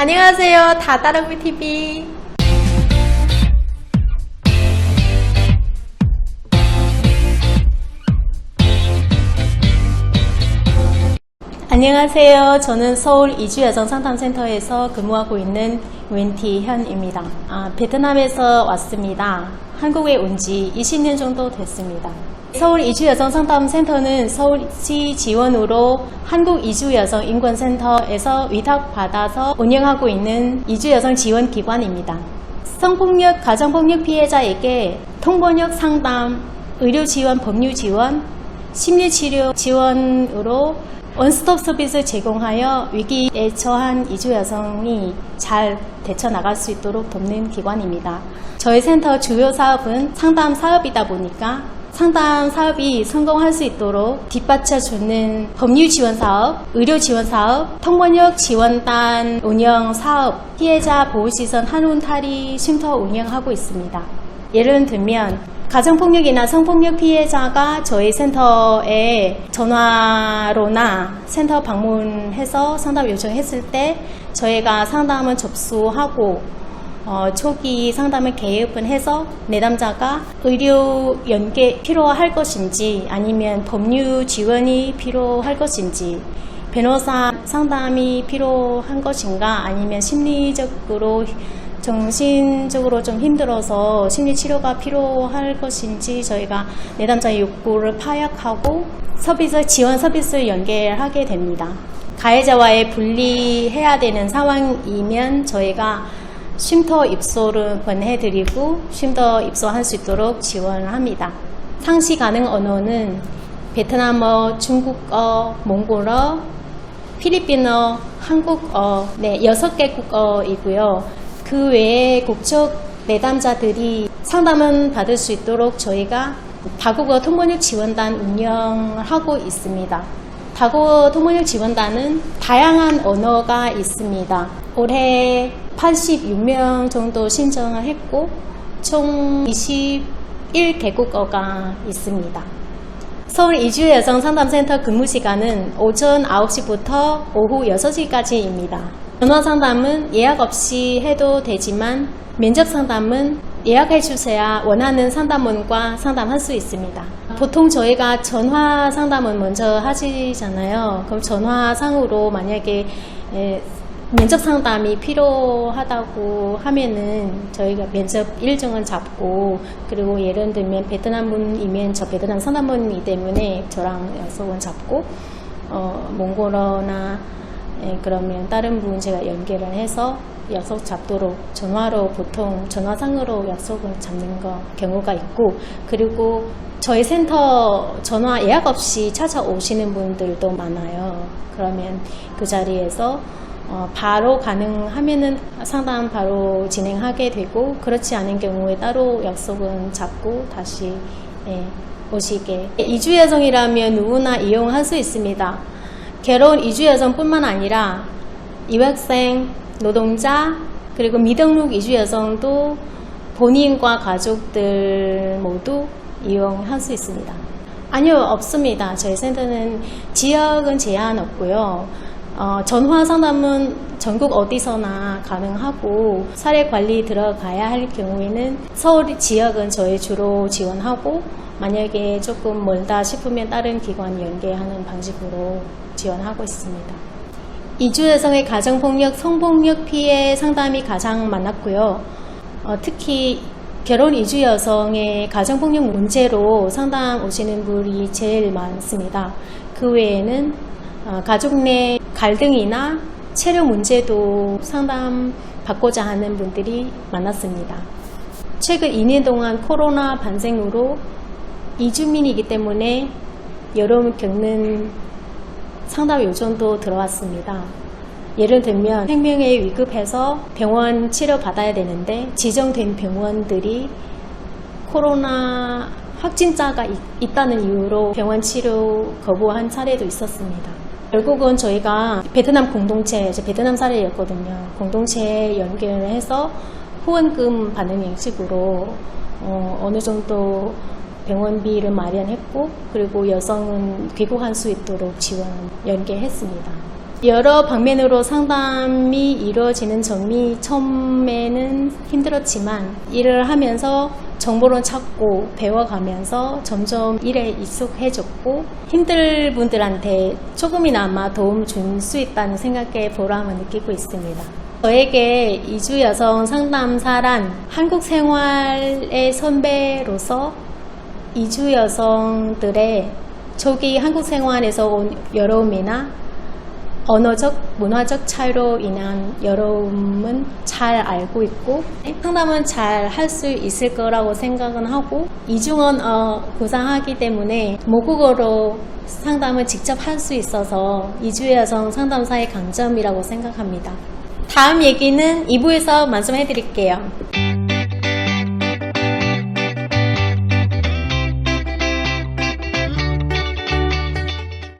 안녕하세요. 다다르비 TV. 안녕하세요. 저는 서울 이주여성 상담센터에서 근무하고 있는 웬티 현입니다. 아, 베트남에서 왔습니다. 한국에 온 지 20년 정도 됐습니다. 서울 이주여성 상담센터는 서울시 지원으로 한국 이주여성 인권센터에서 위탁받아서 운영하고 있는 이주여성 지원기관입니다. 성폭력, 가정폭력 피해자에게 통번역 상담, 의료 지원, 법률 지원, 심리치료 지원으로 원스톱 서비스 제공하여 위기에 처한 이주 여성이 잘 대처 나갈 수 있도록 돕는 기관입니다. 저희 센터 주요 사업은 상담 사업이다 보니까 상담 사업이 성공할 수 있도록 뒷받쳐 주는 법률 지원 사업, 의료 지원 사업, 통번역 지원단 운영 사업, 피해자 보호시설 한운 탈의 쉼터 운영하고 있습니다. 예를 들면 가정폭력이나 성폭력 피해자가 저희 센터에 전화로나 센터 방문해서 상담 요청했을 때 저희가 상담을 접수하고 어, 초기 상담을 개입을 해서 내담자가 의료 연계 필요할 것인지 아니면 법률 지원이 필요할 것인지 변호사 상담이 필요한 것인가 아니면 심리적으로 정신적으로 좀 힘들어서 심리치료가 필요할 것인지 저희가 내담자의 욕구를 파악하고 서비스, 지원 서비스를 연계하게 됩니다. 가해자와의 분리해야 되는 상황이면 저희가 쉼터 입소를 권해드리고 쉼터 입소할 수 있도록 지원을 합니다. 상시 가능 언어는 베트남어, 중국어, 몽골어, 필리핀어, 한국어, 네, 여섯 개 국어이고요. 그 외에 국적 내담자들이 상담은 받을 수 있도록 저희가 다국어 통번역 지원단 운영을 하고 있습니다. 다국어 통번역 지원단은 다양한 언어가 있습니다. 올해 86명 정도 신청을 했고 총 21개국어가 있습니다. 서울 이주 여성 상담센터 근무 시간은 오전 9시부터 오후 6시까지입니다. 전화 상담은 예약 없이 해도 되지만 면접 상담은 예약해 주셔야 원하는 상담원과 상담할 수 있습니다. 보통 저희가 전화 상담은 먼저 하시잖아요. 그럼 전화상으로 만약에 에, 면접 상담이 필요하다고 하면은 저희가 면접 일정을 잡고 그리고 예를 들면 베트남 분이면 저 베트남 상담원이기 때문에 저랑 약속은 잡고 어, 몽골어나 예, 그러면 다른 분 제가 연결을 해서 약속 잡도록 전화로 보통 전화상으로 약속을 잡는 거 경우가 있고 그리고 저희 센터 전화 예약 없이 찾아오시는 분들도 많아요. 그러면 그 자리에서 어, 바로 가능하면은 상담 바로 진행하게 되고 그렇지 않은 경우에 따로 약속은 잡고 다시 예, 오시게 이주 여성이라면 누구나 이용할 수 있습니다. 결혼 이주 여성뿐만 아니라 유학생, 노동자 그리고 미등록 이주 여성도 본인과 가족들 모두 이용할 수 있습니다. 아니요 없습니다. 저희 센터는 지역은 제한 없고요. 어, 전화 상담은 전국 어디서나 가능하고 사례 관리 들어가야 할 경우에는 서울 지역은 저희 주로 지원하고 만약에 조금 멀다 싶으면 다른 기관 연계하는 방식으로 지원하고 있습니다. 이주 여성의 가정폭력, 성폭력 피해 상담이 가장 많았고요. 어, 특히 결혼 이주 여성의 가정폭력 문제로 상담 오시는 분이 제일 많습니다. 그 외에는 어, 가족 내 갈등이나 체력 문제도 상담 받고자 하는 분들이 많았습니다. 최근 2년 동안 코로나 반생으로 이주민이기 때문에 여름 겪는 상담 요청도 들어왔습니다. 예를 들면 생명에 위급해서 병원 치료 받아야 되는데 지정된 병원들이 코로나 확진자가 있, 다는 이유로 병원 치료 거부한 사례도 있었습니다. 결국은 저희가 베트남 공동체, 베트남 사례였거든요. 공동체에 연결을 해서 후원금 받는 형식으로 어, 어느 정도 병원비를 마련했고 그리고 여성은 귀국할 수 있도록 지원 연계했습니다. 여러 방면으로 상담이 이루어지는 점이 처음에는 힘들었지만 일을 하면서 정보를 찾고 배워가면서 점점 일에 익숙해졌고 힘들 분들한테 조금이나마 도움 줄 수 있다는 생각에 보람을 느끼고 있습니다. 저에게 이주 여성 상담사란 한국 생활의 선배로서 이주 여성들의 초기 한국 생활에서 온 어려움이나 언어적, 문화적 차이로 인한 어려움은 잘 알고 있고 상담은 잘 할 수 있을 거라고 생각은 하고 이중언어 구상하기 때문에 모국어로 상담을 직접 할 수 있어서 이주 여성 상담사의 강점이라고 생각합니다. 다음 얘기는 2부에서 말씀해 드릴게요.